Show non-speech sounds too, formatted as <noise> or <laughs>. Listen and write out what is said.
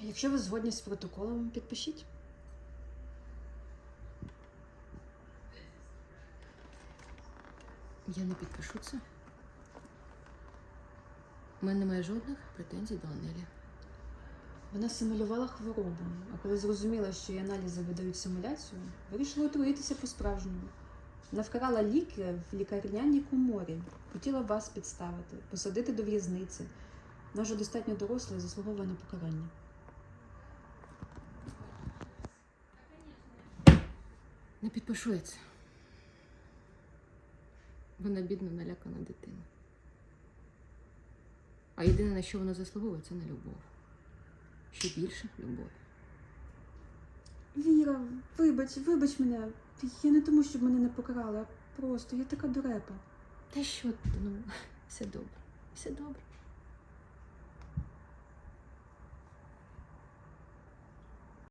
Якщо ви згодні з протоколом, підпишіть. Я не підпишу це. У мене немає жодних претензій до Анелі. Вона симулювала хворобу, а коли зрозуміла, що її аналізи видають симуляцію, вирішила отруїтися по-справжньому. Вона вкрала ліки в лікарняній коморі, хотіла вас підставити, посадити до в'язниці. Вона вже достатньо доросла і заслуговує на покарання. Не підпишу я це. Вона бідна налякана дитина. А єдине, на що вона заслуговує, це на любов. Ще більше любов. Віра, вибач, вибач мене. Я не тому, щоб мене не покарали, а просто я така дурепа. Та що ти? Ну, <laughs> все добре. Все добре.